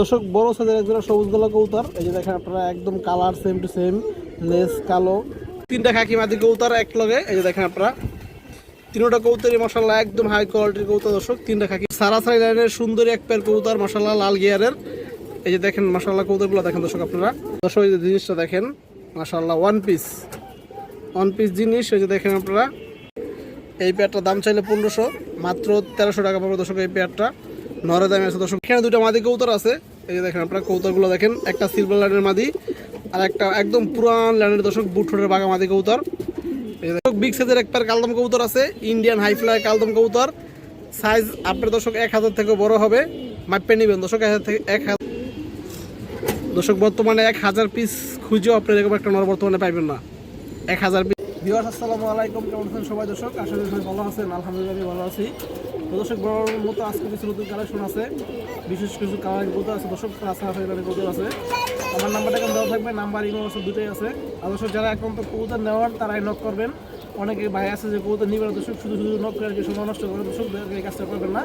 দর্শক, বড় সাইজের একজোড়া সবুজ গলা কৌতার এই যে দেখেন আপনারা, একদম colour same to same less কালো। তিনটা খাকি মাদি কৌতার এক লগে এই যে দেখেন আপনারা, তিনটা কৌতারি মশাল্লা একদম হাই কোয়ালিটির কৌতার দর্শক, তিনটা খাকি। সারাসারি লাইনের সুন্দরী এক পেয়ার কৌতার মশাল্লা লাল গিয়ারের। এই যে দেখেন মশাল্লা কৌতারগুলো দেখেন দর্শক আপনারা। দর্শক, এই যে জিনিসটা দেখেন মাশাল্লাহ ওয়ান পিস ওয়ান পিস জিনিস, এই যে দেখেন আপনারা। এই পেয়ারটার দাম চাইলে পনেরোশো, মাত্র তেরোশো টাকা পাবে দর্শক এই পেয়ারটা নরে দামে আছে দর্শক। এখানে দুটো মাদি কৌতর আছে। এই যে দেখেন আপনারা কৌতরগুলো দেখেন, একটা সিলভার লাইনের মাদি আর একটা একদম পুরান লাইনের দর্শক বুট ঠোঁটের বাঘা মাদি কৌতর বিগ সাইজের এক পেয়ার কালদম কৌতর আছে ইন্ডিয়ান হাই ফ্লাই কালদম কৌতর সাইজ আপনার দর্শক এক হাজার থেকে বড় হবে, মাপে নেবেন। দর্শক, এক হাজার থেকে এক হাজার দর্শক, বর্তমানে এক হাজার পিস খুঁজেও আপনি এরকম একটা নর বর্তমানে পাইবেন না। এক হাজার পিস ভিউয়ার্স আসসালামু আলাইকুম। কেমন আছেন সবাই দর্শক? করি সবাই ভালো আছেন। আলহামদুলিল্লাহ আমি ভালো আছি। তো দর্শক, বড় মতো আজকে কিছু নতুন কালেকশন আছে। বিশেষ কিছু কালার গোদা আছে। দর্শক রাস্তা গোদা আছে। আমার নাম্বারটা কেমন দেওয়া থাকবে। নাম্বার ইমো আছে দুটোই আছে। আর দর্শক, যারা এখন তো কবুতর নেওয়ার, তারাই নক করবেন। অনেকে ভাই আছে যে কবুতর নিবেন দর্শক, শুধু শুধু নক করে আর সময় নষ্ট করে দর্শক, এই কাজটা করবেন না।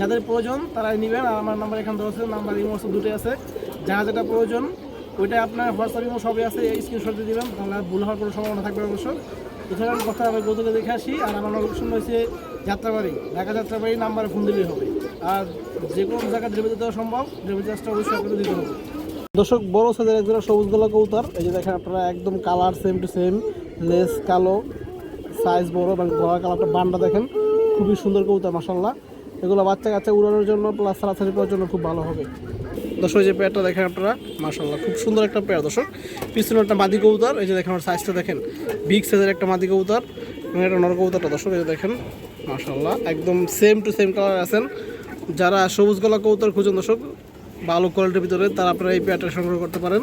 যাদের প্রয়োজন, তারাই নেবেন। আর আমার নাম্বার এখানে দেওয়া আছে। নাম্বার ইমো আছে দুটোই আছে। যারা যেটা প্রয়োজন ওইটা আপনার হোয়াটসঅ্যাপ ইমো সবই আছে, এই স্ক্রিনশট দিয়ে দিবেন, তাহলে ভুল হওয়ার কোনো সম্ভাবনা থাকবে অবশ্য। এছাড়া কথা আমি গতকে দেখে আসি, আর আমার লোকেশন হয়েছে যাত্রাবাড়ি, ঢাকা যাত্রাবাড়ি নাম্বারে ফোন দিলেই হবে। আর যে কোনো জায়গায় ডেলিভারি দেওয়া সম্ভব ডেলিভারি চার্জটা অবশ্যই আপনাকে দিতে হবে। দর্শক, বড় সাইজের একজোড়া সবুজ গলা কৌতার এই যে দেখেন আপনারা একদম colour same to same less কালো সাইজ বড় এবং গলা কালারটা বান্ডা দেখেন, খুবই সুন্দর কৌতার মাসাল্লাহ এগুলো বাচ্চা কাচ্চা উড়ানোর জন্য প্লাস সারাসারি করার জন্য খুব ভালো হবে। দর্শক যে পেয়ারটা দেখেন আপনারা মাসাল্লাহ খুব সুন্দর একটা পেয়ার দর্শক। পিছনে একটা মাদি কৌতার এই যে দেখেন আমার সাইজটা দেখেন বিগ সাইজের একটা মাদি কৌতার এবং একটা নর কৌতারটা দর্শক, এই যে দেখেন মাসাল্লাহ একদম সেম টু সেম কালার আছেন। যারা সবুজ গলা কৌতার খুঁজেন দর্শক, ভালো কোয়ালিটির ভিতরে তারা আপনারা এই পেয়ারটা সংগ্রহ করতে পারেন।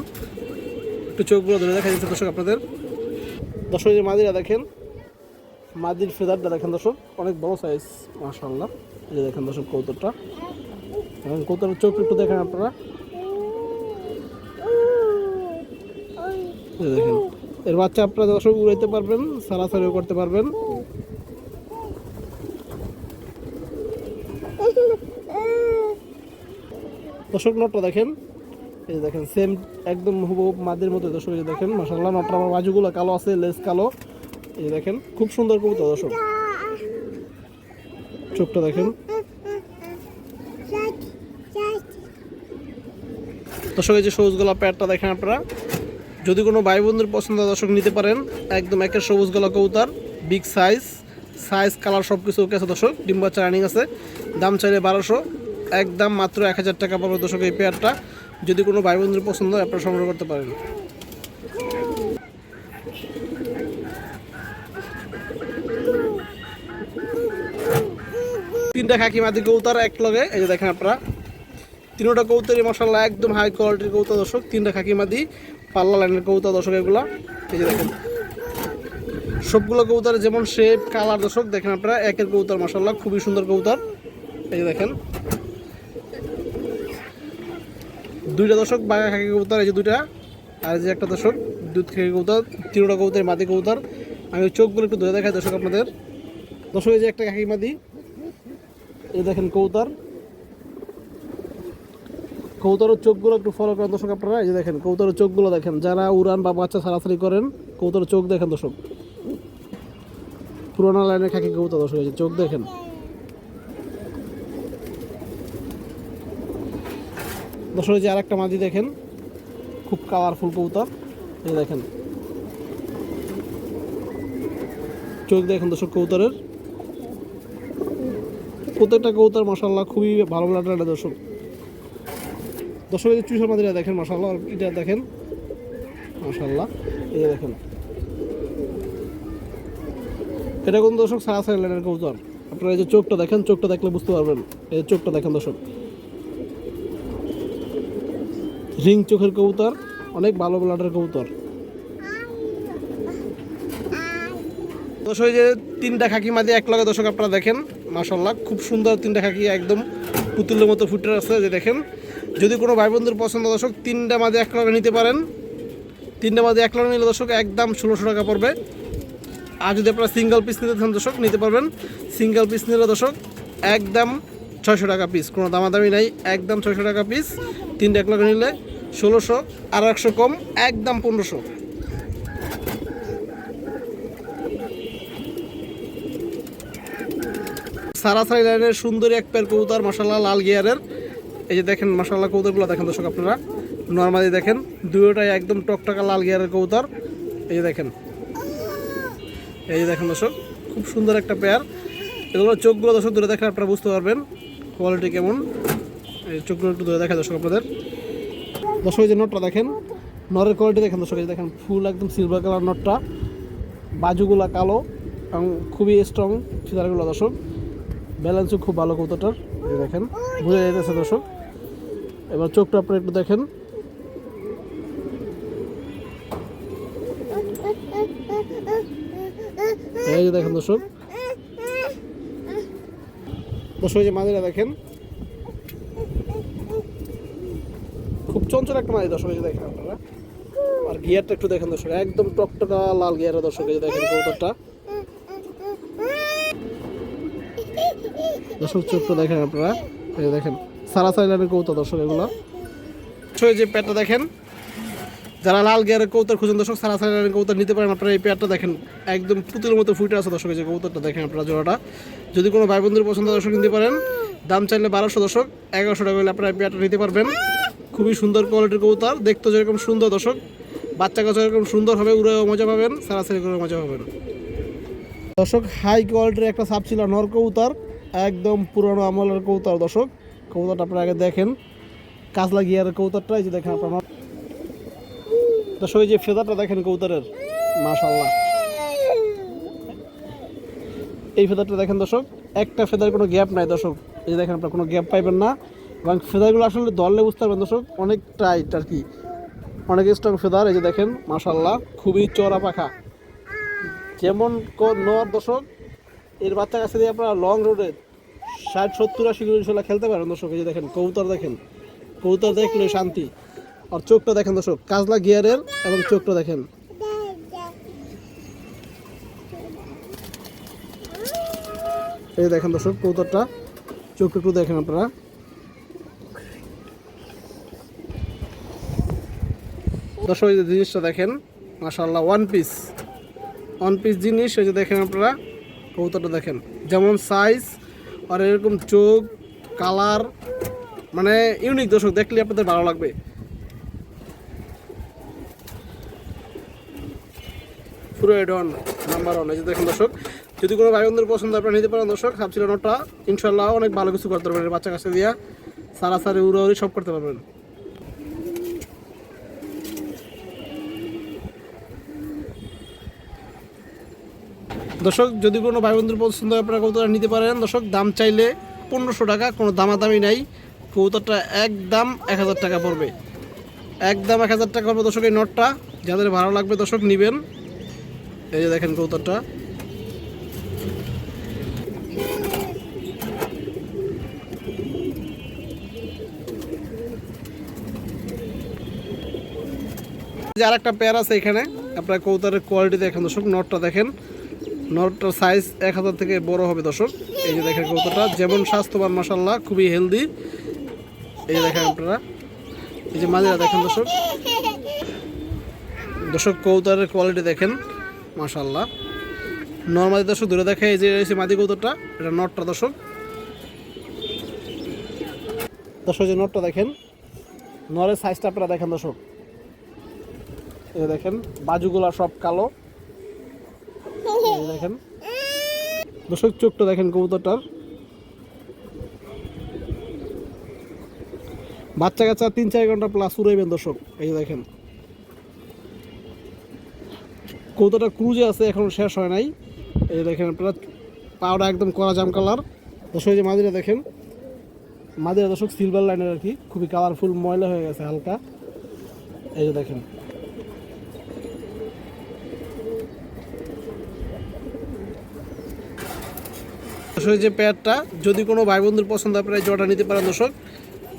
একটু চোখগুলো ধরে দেখা যাচ্ছে দর্শক আপনাদের। দর্শক যে মাদিরা দেখেন, মাদির ফেদারটা দেখেন দর্শক, অনেক বড় সাইজ মাশাল্লাহ এই যে দেখেন দর্শক কৌতরটা এবং কৌতরের চোখ একটু দেখেন আপনারা। দেখেন, এর বাচ্চা আপনারা দর্শক উড়াইতে পারবেন সারাসারিও করতে পারবেন। দর্শক, নটটা দেখেন। এই দেখেন সেম একদম হুবহু মাদের মতো দর্শক দেখেন মাসাল্লাহ নটটা আমার বাজুগুলো কালো আছে, লেস কালো। এই দেখেন, খুব সুন্দর কবুতর দর্শক। চোখটা দেখেন। দর্শক, এই যে সবুজ গলা প্যাডটা দেখেন আপনারা। যদি কোনো ভাই বন্ধুর পছন্দ দর্শক, নিতে পারেন। একদম একের সবুজ গলা কবুতর বিগ সাইজ সাইজ কালার সব কিছু ওকে আছে দর্শক। ডিম্বা রানিং আছে। দাম চাইলে বারোশো। একদম মাত্র এক হাজার টাকা পাবে দর্শক, এই পেয়ারটা। যদি কোনো ভাই বন্ধুর পছন্দ হয়, আপনারা সংগ্রহ করতে পারেন। তিনটা খাকি মাদি কৌতার এক লগে। এই যে দেখেন আপনারা। তিনটা কৌতারি মশলা একদম হাই কোয়ালিটির কৌতা দর্শক। তিনটা খাকি মাদি পাল্লা লাইনের কৌতা দর্শক এগুলা। এই যে দেখেন, সবগুলো কৌতার যেমন শেপ কালার দর্শক, দেখেন আপনারা, একের কৌতার মশলা খুবই সুন্দর কৌতার এই যে দেখেন, দুইটা দর্শক, বাঘা খাকি কৌতার এই যে দুইটা। আর যে একটা দর্শক, দুধ খাকি কৌতার তিনটা কৌতার মাদি কৌতার আমি চোখগুলো একটু ধরে দেখাই দর্শক আপনাদের। দর্শক, এই যে একটা খাকি মাদি এই দেখেন কৌতার কৌতারের চোখগুলো একটু ফলো করেন দর্শক আপনারা। এই যে দেখেন কৌতারের চোখগুলো দেখেন। যারা উড়ান বা বাচ্চা সারাসারি করেন কৌতারের চোখ দেখেন দর্শক। পুরোনো লাইনে খাকি কৌতা দর্শক, এই যে চোখ দেখেন। দর্শক যে আরেকটা মাদি দেখেন। খুব কালারফুল কৌতার এই দেখেন। চোখ দেখেন দর্শক কৌতারের প্রত্যেকটা কৌতার মশাল্লা খুবই ভালো লাগে দর্শক। দর্শক, এই চুষার মাদিরা দেখেন মশাল্লা এটা দেখেন এই যে দেখেন। এটা কোন দর্শক? সারা লাইনের কৌতার আপনারা এই যে চোখটা দেখেন, চোখটা দেখলে বুঝতে পারবেন। এই চোখটা দেখেন দর্শক। রিং চোখের কবুতর, অনেক ভালো ব্লাডের কবুতর। দর্শক যে তিনটা খাকি মাদি এক লগে দর্শক আপনারা দেখেন মাশাল্লাহ খুব সুন্দর তিনটা খাকি একদম পুতুলের মতো ফুটে আছে, যে দেখেন। যদি কোনো ভাই বন্ধুর পছন্দ, দর্শক, তিনটা মাঝে এক লগে নিতে পারেন। তিনটা মাঝে এক লগে নিলে, দর্শক, একদম ষোলোশো টাকা পড়বে। আর যদি আপনারা সিঙ্গেল পিস নিতে চান, দর্শক, নিতে পারবেন। সিঙ্গেল পিস নিলে, দর্শক, একদম ছয়শো টাকা পিস কোনো দামাদামি নাই, একদম ছয়শো টাকা পিস তিনটা এক লগে নিলে ষোলোশো, আর একশো কম, একদম পনেরোশো। সারাসারি লাইনের সুন্দরী এক পেয়ার কবুতর মশাল্লাহ লাল গিয়ারের এই যে দেখেন মশাল্লাহ কবুতরগুলো দেখেন দর্শক আপনারা। নর্মালি দেখেন দুটোটাই একদম টকটকা লাল গিয়ারের কবুতর। এই যে দেখেন, এই যে দেখেন দর্শক, খুব সুন্দর একটা পেয়ার এগুলো চোখগুলো দর্শক দূরে দেখেন আপনারা বুঝতে পারবেন কোয়ালিটি কেমন। এই চোখগুলো একটু দূরে দেখা দর্শক আপনাদের। দর্শক যে নটটা দেখেন নরের কোয়ালিটি দেখেন দর্শক, এই দেখেন ফুল একদম সিলভার কালার নটটা বাজুগুলা কালো এবং খুবই স্ট্রং ফিদারগুলো দর্শক। ব্যালেন্সও খুব ভালো কৌতোটার দেখেন, বুঝে যাইতেছে দর্শক। এবার চোখটা আপনারা একটু দেখেন। এই যে দেখেন দর্শক। দর্শক যে মাঝিরা দেখেন। খুব চঞ্চল একটা মাদি দর্শক দেখেন আপনারা। আর গিয়ারটা একটু দেখেন দর্শক, একদম টকটকা লাল গিয়ারের দর্শক দেখেন কৌতরটা দর্শক চোখটা দেখেন আপনারা। এই দেখেন, সারা সাইলানের কৌতা দর্শক এগুলো। যে পেটটা দেখেন, যারা লাল গিয়ারের কৌতার খুঁজেন, দর্শক, সারা সাইলানের কৌতার নিতে পারেন। আপনারা এই পেয়ারটা দেখেন, একদম পুতুলের মতো ফুটে আছে দর্শক যে কৌতারটা দেখেন আপনারা জোড়াটা। যদি কোনো ভাই বন্ধুর পছন্দ দর্শক নিতে পারেন, দাম চাইলে বারোশো দর্শক, এগারোশো টাকা হলে আপনারা এই পেয়ারটা নিতে পারবেন। খুবই সুন্দর কোয়ালিটির কৌতার দেখতে যেরকম সুন্দর দর্শক, বাচ্চা কাছে এরকম সুন্দর হবে উড়ে মজা পাবেন সারাসারি করে মজা পাবেন। দর্শক হাই কোয়ালিটির একটা সাপ ছিল নর কবুতর। একদম পুরনো আমলের কবুতর, দর্শক। কবুতরটা আপনারা আগে দেখেন। কাজলা গিয়ার কবুতরটা, এই যে দেখেন আপনারা। দর্শক, এই যে ফেদারটা দেখেন কবুতরের। মাশাল্লাহ এই ফেদারটা দেখেন, দর্শক, একটা ফেদার কোনো গ্যাপ নাই, দর্শক। এই যে দেখেন আপনারা, কোনো গ্যাপ পাইবেন না। এবং ফেদারগুলো আসলে ধরলে বুঝতে পারবেন, দর্শক, অনেক টাইট আর কি। অনেক স্ট্রং ফেদার, এই যে দেখেন মাশাল্লাহ খুবই চড়া পাখা। যেমন নর দশক এর বাচ্চা কাছে দিয়ে আপনারা লং রোডে ষাট, সত্তর, আশি কিলো ইনশাল্লাহ খেলতে পারেন দর্শক, এই যে দেখেন, কবুতর দেখেন, কবুতর দেখলে শান্তি। আর চোখটা দেখেন দর্শক, কাজলা গিয়ারের এবং চোখটা দেখেন। এই দেখেন দর্শক, কবুতরটা চোখ একটু দেখেন আপনারা। দর্শক, এই যে জিনিসটা দেখেন মাশাল্লাহ ওয়ান পিস ওয়ান পিস জিনিস, এই যে দেখেন আপনারা, কবুতরটা দেখেন। যেমন সাইজ আর এরকম চোখ, কালার মানে ইউনিক দর্শক, দেখলে আপনাদের ভালো লাগবে। পুরো এডন নাম্বার ওয়ান এই যে দেখেন দর্শক, যদি কোনো ভাই বন্ধুর পছন্দ আপনারা নিতে পারেন দর্শক হাফছিল নোটটা ইনশাল্লাহ অনেক ভালো কিছু করতে পারবেন বাচ্চা কাছে দিয়া। সারা সারি, উড়াউড়ি সব করতে পারবেন। দর্শক, যদি কোনো ভাই বন্ধুর পছন্দ হয়, আপনারা কবুতরটা নিতে পারেন। দর্শক, দাম চাইলে পনেরোশো টাকা, কোনো দামাদামি নাই। কবুতরটা একদম এক হাজার টাকা পড়বে। একদম এক হাজার টাকা পড়বে দর্শক, এই নটটা। যাদের ভালো লাগবে দর্শক, নেবেন। এই যে দেখেন কবুতরটা। আর একটা পেয়ার আছে এখানে। আপনার কৌতারের কোয়ালিটি দেখেন দর্শক, নটটা দেখেন। নটটার সাইজ এক হাজার থেকে বড় হবে দর্শক। এই যে দেখেন কৌতাটা যেমন স্বাস্থ্যবান মাসাল্লাহ খুবই হেলদি এই দেখেন আপনারা। এই যে মাঝেরা দেখেন দর্শক। দর্শক কৌতারের কোয়ালিটি দেখেন মাসাল্লাহ নর্মালি দর্শক, দূরে দেখে এই যে রয়েছে মাদি কৌতারটা এটা নটটা দর্শক। দর্শক যে নটটা দেখেন, নরের সাইজটা আপনারা দেখেন দর্শক। এই দেখেন, বাজুগুলা সব কালো। এই দেখেন। দর্শক, চোখটা দেখেন কবুতরটার। বাচ্চা কাচ্চা তিন, চার ঘণ্টা প্লাস উড়াইবেন দর্শক, এই দেখেন। কবুতরটা ক্রুজে আছে, এখনও শেষ হয় নাই। এই দেখেন আপনারা পাওটা একদম কড়া জাম কালার দর্শক যে মাদিরা দেখেন। মাদিরা দর্শক সিলভার লাইনের আর কি, খুবই কালারফুল ময়লা হয়ে গেছে হালকা। এই দেখেন। দর্শক যে পেয়ারটা যদি কোনো ভাই বন্ধুর পছন্দ, আপনারা জোড়াটা নিতে পারেন দর্শক।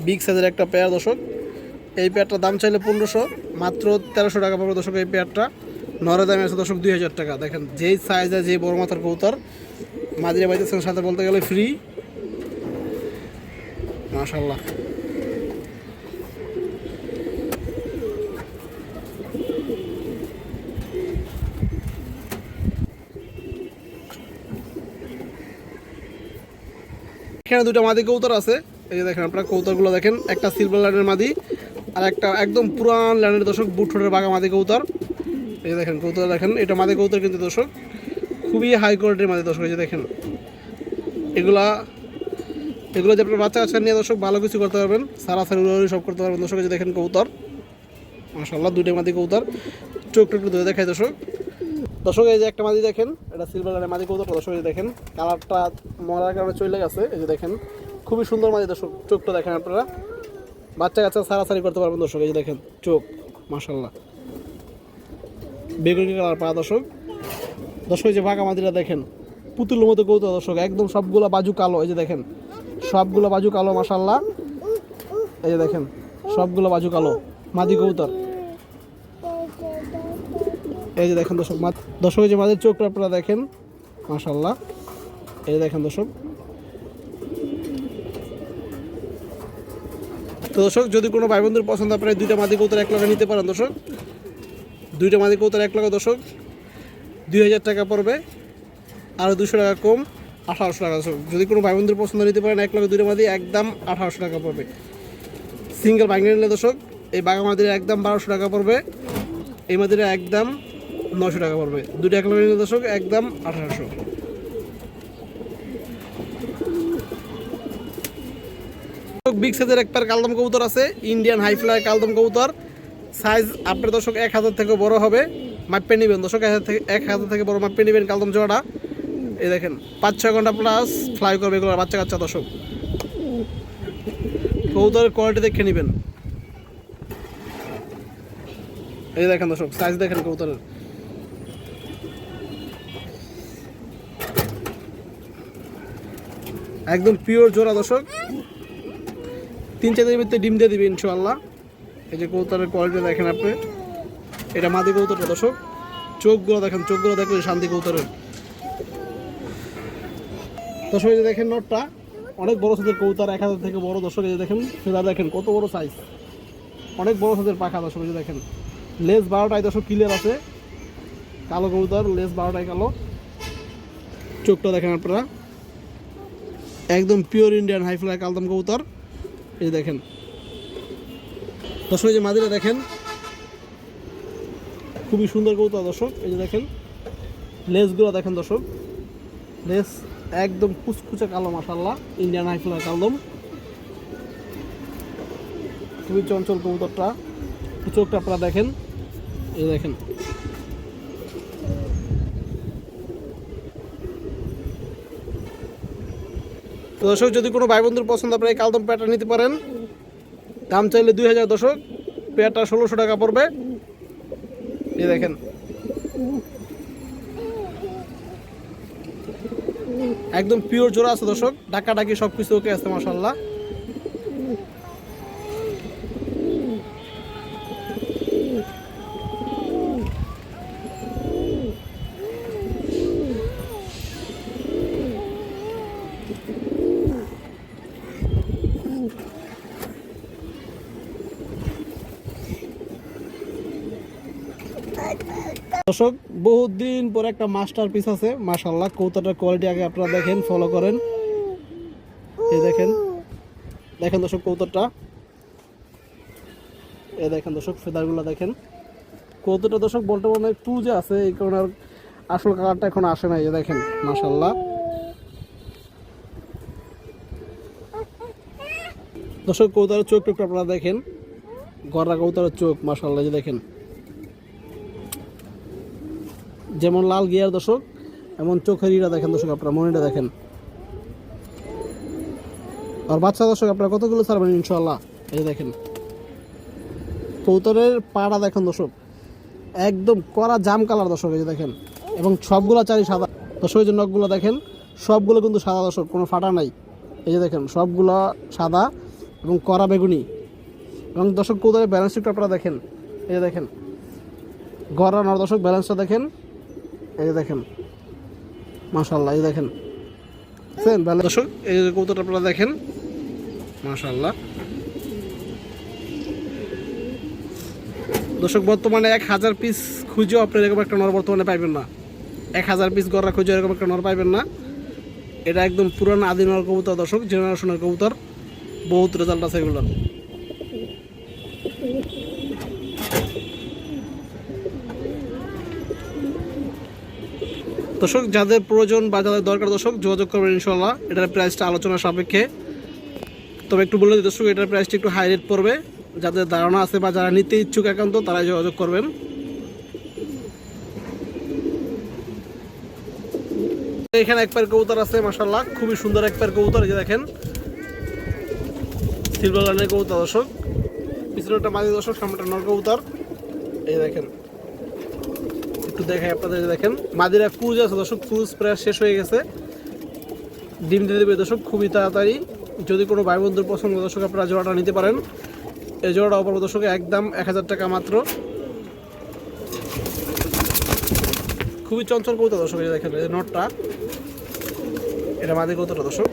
বিগ সাইজের একটা পেয়ার দর্শক। এই পেয়ারটার দাম চাইলে পনেরোশো, মাত্র তেরোশো টাকা পাবে দর্শক এই পেয়ারটা নরে দামে আছে দর্শক দুই হাজার টাকা। দেখেন, যেই সাইজে যে বড় মাথার কৌতার মাদিরা বাইতেছেন সাথে বলতে গেলে ফ্রি মাশাল্লাহ এখানে দুটো মাদি কৌতর আছে। এই যে দেখেন আপনারা কৌতরগুলো দেখেন, একটা সিলভার লাইনের মাদি আর একটা একদম পুরান লাইনের দর্শক বুটফোটের বাঘা মাদি কৌতর এই যে দেখেন কৌতর দেখেন, এটা মাদি কৌতর কিন্তু দর্শক, খুবই হাই কোয়ালিটির মাদি দর্শক, এই যে দেখেন। এগুলা, এগুলো যে আপনার বাচ্চা কাচ্চা নিয়ে দর্শক ভালো কিছু করতে পারবেন, সারা সারি সব করতে পারবেন দর্শক যে দেখেন কৌতর মাশাল্লাহ দুইটা মাদি কৌতর চোখ টোক ধরে দেখায় দর্শক। দর্শক, এই যে একটা মাদি দেখেন, এটা সিলভার কালারের মাদি কৌতর দর্শক, এই দেখেন, কালারটা মরার কারণে চলে গেছে। এই যে দেখেন, খুবই সুন্দর মাদি দর্শক, চোখটা দেখেন আপনারা। বাচ্চা কাচ্চা সারাসারি করতে পারবেন দর্শক, এই যে দেখেন, চোখ মাশাল্লাহ বেগুনি কালার পা দর্শক। দর্শক, এই যে বাঘা মাদিরা দেখেন, পুতুলের মতো কৌতর দর্শক, একদম সবগুলো বাজু কালো, এই যে দেখেন, সবগুলো বাজু কালো মাশাল্লাহ এই যে দেখেন, সবগুলো বাজু কালো মাদি কৌতর এই যে দেখেন দর্শক দর্শক যে মাদের চোখটা আপনারা দেখেন মাশাল্লাহ এই যে দেখেন দর্শক। তো দর্শক, যদি কোনো ভাই বন্ধুর পছন্দ, আপনারা দুইটা মাদি কৌতর এক লাখে নিতে পারেন দর্শক। দুইটা মাদি কৌতর এক লাখ দর্শক। দুই হাজার টাকা পড়বে আরও দুশো টাকা কম, আঠারোশো টাকা দর্শক। যদি কোনো ভাই বন্ধুর পছন্দ নিতে পারেন, এক লাখ দুইটা মাদি একদম আঠারোশো টাকা পড়বে। সিঙ্গেল বাইক নিলে দর্শক, এই বাঘা মাদির একদম বারোশো টাকা পড়বে, এই মাদিরা একদম নশো টাকা পড়বে। দুটো এক লাখ নিলে দর্শক একদম আঠারোশো। বিগ সাইজের এক পেয়ার কালদম কবুতর আছে ইন্ডিয়ান হাই ফ্লাই কালদম কবুতর। সাইজ আপনার দর্শক এক হাজার থেকে বড় হবে। মাপে নেবেন দর্শক, এক হাজার থেকে এক হাজার থেকে বড় মাপে নেবেন কালদম জোড়াটা। এই দেখেন, পাঁচ ছয় ঘণ্টা প্লাস ফ্লাই করবে এগুলো বাচ্চা কাচ্চা দর্শক। কবুতরের কোয়ালিটি দেখে নেবেন। এই দেখেন দর্শক সাইজ দেখেন কবুতরের। একদম পিওর জোড়া দর্শক। তিন চার দিনের ভিতরে ডিম দিয়ে দিবে ইনশাআল্লাহ। এই যে কৌতারের কোয়ালিটি দেখেন আপনি। এটা মাদি কবুতরটা দর্শক। চোখগুলো দেখেন, চোখগুলো দেখলে শান্তি কৌতারের দর্শক, এই যে দেখেন নটটা অনেক বড় সাইজের কৌতার এক হাজার থেকে বড় দর্শক, এই যে দেখেন সেটা দেখেন, কত বড় সাইজ অনেক বড় সাইজের পাখা দর্শক, এই যে দেখেন। লেস বারোটায় দর্শক ক্লিয়ার আছে। কালো কবুতর লেস বারোটায় কালো। চোখটা দেখেন আপনারা। একদম পিওর ইন্ডিয়ান হাই ফ্লাই কালদম কবুতর। এই দেখেন। দর্শক, এই যে মাদিরা দেখেন। খুবই সুন্দর কবুতর, দর্শক। এই যে দেখেন লেসগুলো দেখেন, দর্শক। লেস একদম কুচকুচে কালো মাসাল্লাহ ইন্ডিয়ান হাই ফ্লাই কালদম। খুবই চঞ্চল কবুতরটা। চোখটা আপনারা দেখেন। এই দেখেন। তো দর্শক, যদি কোনো ভাই বন্ধুর পছন্দ, আপনারা এই কালদম পেয়ারটা নিতে পারেন। দাম চাইলে দুই হাজার দশক পেয়ারটা ষোলোশো টাকা পড়বে। এই দেখেন। একদম পিওর জোড়া আছে দর্শক ডাকা ডাকি সব কিছু ওকে আছে মাসাল্লাহ দর্শক বহুত দিন পরে একটা মাস্টার পিস আছে মাশাল্লাহ কৌতাটার কোয়ালিটি আগে আপনারা দেখেন ফলো করেন। এই দেখেন দেখেন দর্শক কৌতরটা এই দেখেন দর্শক, ফেদারগুলো দেখেন। কৌতরটা দর্শক, বলতে মনে হয় যে আছে, এই কারণে আর আসল কালারটা এখন আসে না এই দেখেন মাশাল্লাহ দর্শক কৌতারের চোখ টোকটা আপনারা দেখেন। গররা কৌতার চোখ মাশাল্লাহ এই যে দেখেন। যেমন লাল গিয়ার দর্শক, এমন চোখের ইটা দেখেন দর্শক আপনারা, মনিটা দেখেন। আর বাচ্চা দর্শক, আপনারা কতগুলো ছাড়বেন ইনশাল্লাহ এই দেখেন। কৌতরের পাড়া দেখেন দর্শক। একদম কড়া জাম কালার দর্শক, এই যে দেখেন। এবং সবগুলো চারি সাদা। দর্শক, এই যে নখগুলো দেখেন, সবগুলো কিন্তু সাদা দর্শক, কোনো ফাটা নাই। এই যে দেখেন, সবগুলো সাদা এবং কড়া বেগুনি। এবং দর্শক কৌতরের ব্যালেন্স শিটটা আপনারা দেখেন। এই যে দেখেন গড়া নর দর্শক ব্যালেন্সটা দেখেন। এই দেখেন মাশাল্লাহ এই দেখেন। বুঝছেন? ভালো দর্শক, এই যে কৌতরটা আপনারা দেখেন মাশাল্লাহ দর্শক, বর্তমানে এক হাজার পিস খুঁজেও আপনি এরকম একটা নর বর্তমানে পাইবেন না। এক হাজার পিস গড়া খুঁজে এরকম একটা নর পাইবেন না। এটা একদম পুরানো আদি নর কবুতর, দর্শক জেনারেশনের কবুতর। বহুত রেজাল্ট আছে এগুলো দর্শক, যাদের প্রয়োজন বা যাদের দরকার, দর্শক, যোগাযোগ করবেন ইনশাল্লাহ এটার প্রাইসটা আলোচনা সাপেক্ষে। তবে একটু বলে দর্শক, এটার প্রাইসটা একটু হাই রেট পড়বে। যাদের ধারণা আছে বা যারা নিতে ইচ্ছুক একান্ত, তারাই যোগাযোগ করবেন। এখানে এক পেয়ার কবুতর আছে মাসাল্লাহ খুবই সুন্দর এক পেয়ার কবুতর, এই যে দেখেন। সিলভার লাইনের কবুতর, দর্শক। পিছনেটা মাঝে, দর্শক, সামনেটা নর কবুতর। এই দেখেন। একটু দেখাই আপনাদের, দেখেন। মাদিরা ক্রুজ আছে দর্শক ক্রুজ প্রায় শেষ হয়ে গেছে। ডিম দিয়ে দেবে দর্শক, খুবই তাড়াতাড়ি। যদি কোনো ভাই বন্ধুর পছন্দ দর্শক আপনারা জোড়াটা নিতে পারেন। এই জোড়াটা অপর দর্শক, একদম এক হাজার টাকা মাত্র। খুবই চঞ্চল কৌতা দর্শক দেখেন নটটা। এটা মাদি কৌতাটা দর্শক।